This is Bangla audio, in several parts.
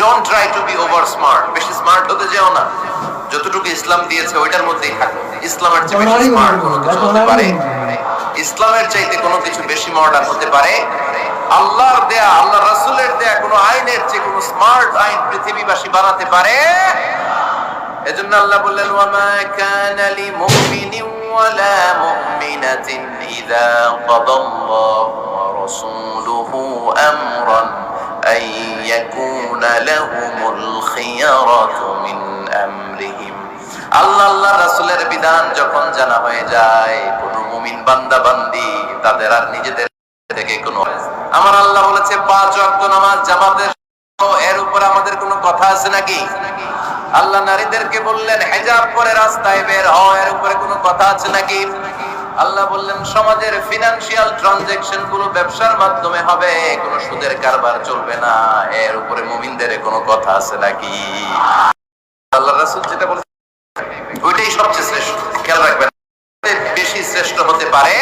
Don't try to be over smart বেশি স্মার্ট হতে যেও না। যতটুকু ইসলাম দিয়েছে ওইটার মধ্যেই থাকো। ইসলামের চেয়ে বেশি স্মার্ট কোনো কিছু হতে পারে। ইসলামের চাইতে কোনো কিছু বেশি মডার্ন হতে পারে। আল্লাহর দেয়া আল্লাহ রাসূলের দেয়া কোনো আইনের চেয়ে কোনো স্মার্ট আইন পৃথিবীবাসী বানাতে পারে। এজন্য আল্লাহ বললেন ওয়ামা কানা লিমুমিনিন ওয়ালা মুমিনাতিন ইযা কাদাল্লাহু। মিন আল্লাহ আল্লাহ রাসূলের বিধান যখন জানা হয়ে যায়, কোন মুমিন বান্দা বান্দি তাদের আর নিজেদের থেকে কোনো আমার আল্লাহ বলেছে, পাঁচ ওয়াক্ত নামাজ জামাতের এর উপর আমাদের কোনো কথা আছে নাকি? আল্লাহ নারীদেরকে বললেন, হেজাব করে রাস্তায় বের হও, এর উপরে কোনো কথা আছে নাকি? আল্লাহ বললেন, সমাজের ফিনান্সিয়াল ট্রানজেকশনগুলো ব্যবসার মাধ্যমে হবে, কোনো সুদের কারবার চলবে না, এর উপরে মুমিনদের কোনো কথা আছে নাকি? আল্লাহ রাসূল যেটা বলেছেন ওইটাই সবচেয়ে শ্রেষ্ঠ, খেয়াল রাখবেন। বেশি শ্রেষ্ঠ হতে পারে,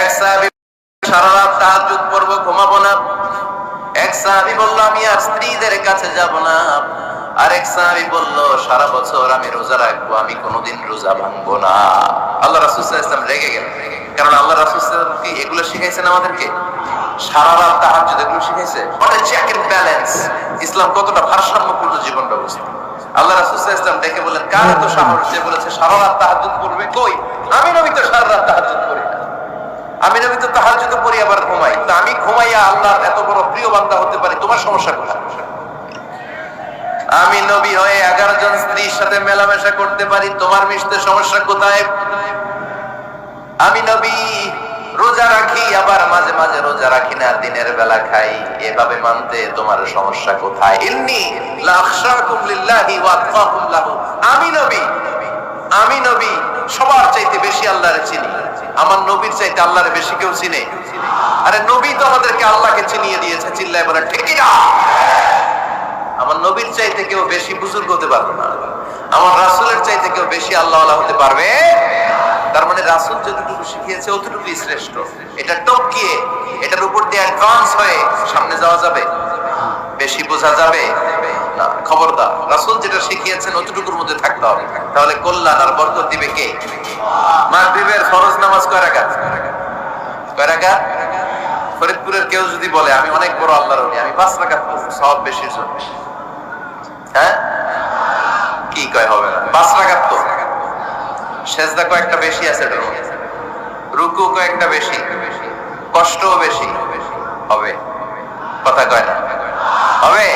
এক সাহাবী সারা রাত তাহাজ্জুদ পড়ব, ঘুমাবো না। এক সাহাবী বলল, আমি আর স্ত্রীদের কাছে যাব না। আরেক সাহাবী বলল, সারা বছর আমি রোজা রাখব, আমি কোনোদিন রোজা ভাঙবো না। আল্লাহ সাল্লাল্লাহু রেগে গেলেন। কারণ আল্লাহ ওয়াসাল্লাম কি এগুলো শিখাইছেন আমাদেরকে? সারা রাত এগুলো শিখাইছে? What a check and balance Islam কতটা ভারসাম্যপূর্ণ জীবন ব্যবস্থা। আল্লাহ বললেন, কার এত সাহস যে বলেছে, সারা রাত করবে কই? আমি নবী তো সারা রাত করি আমি নবী তো তাহাজ্জুদ করি আবার ঘুমাই। তো আমি ঘুমাইয়া আল্লাহর এত বড় প্রিয় বান্দা হতে পারি, তোমার সমস্যা কোথায়? আমি নবী হয়ে এগারো জন স্ত্রীর সাথে মেলামেশা করতে পারি, তোমার মিশতে সমস্যা কোথায়? আমি নবী, রোজা রাখি, আবার মাঝে মাঝে রোজা রাখি না, দিনের বেলা খাই। এভাবে মানতে তোমার সমস্যা কোথায়? ইন্নি আমি নবী আমি নবী, সবার চাইতে বেশি আল্লাহরে চিনি। আমার নবীর চাইতে আল্লাহরে বেশি কেউ চিনে? আরে নবী তো আমাদেরকে আল্লাহকে চিনিয়ে দিয়েছে, চিল্লায় বলে ঠিক না। আমার নবীর চাইতে কেউ বেশি বুজুর্গ হতে পারবে না। আমার রাসূলের চাইতে কেউ বেশি আল্লাহ হতে পারবে? তার মানে রাসূল যতটুকু শিখিয়েছে অতটুকুই শ্রেষ্ঠ। এটা টপকিয়ে, এটার উপর দিয়ে অ্যাডভান্স হয়ে সামনে যাওয়া যাবে? বেশি বোঝা যাবে? না, খবরদার। রাসূল যেটা শিখিয়েছেন অতটুকুর মধ্যে থাকতে হবে। তাহলে কল্যাণ আর বরকত দিবে কে? মাগরিবের ফরজ নামাজ কয় কয় ফরিদপুরের কেউ যদি বলে, আমি অনেক বড় আল্লাহর আমি পাঁচ সব জন্য। হ্যাঁ? কি কয় হবে না? পাঁচ রাকাত তো। সেজদা কয়েকটা বেশি আছে রুকু কয়েকটা বেশি। কষ্টও বেশি। হবে। কথা কয় না? হবে?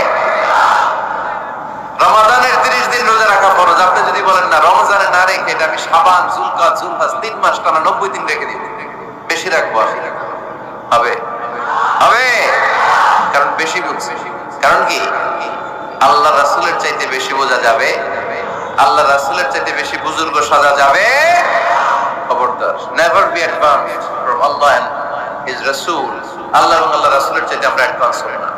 রমাদানের তিরিশ দিন রোজা রাখা ফরজ। আপনি যদি বলেন, না, রমজানে না রেখে এটা আমি সাবান জুলকা জুলহাস তিন মাস টানা নব্বই দিন রেখে দিব। বেশি রাখব আমি হবে? হবে? কারণ বেশি বুঝছি কারণ কি? আল্লাহ রাসুলের চাইতে বেশি বোঝা যাবে। আল্লাহ রাসুলের চাইতে বেশি বুজুর্গ সাজা যাবে। নেভার আল্লাহ আল্লাহ এবং আল্লাহ রাসুলের চাইতে আমরা না।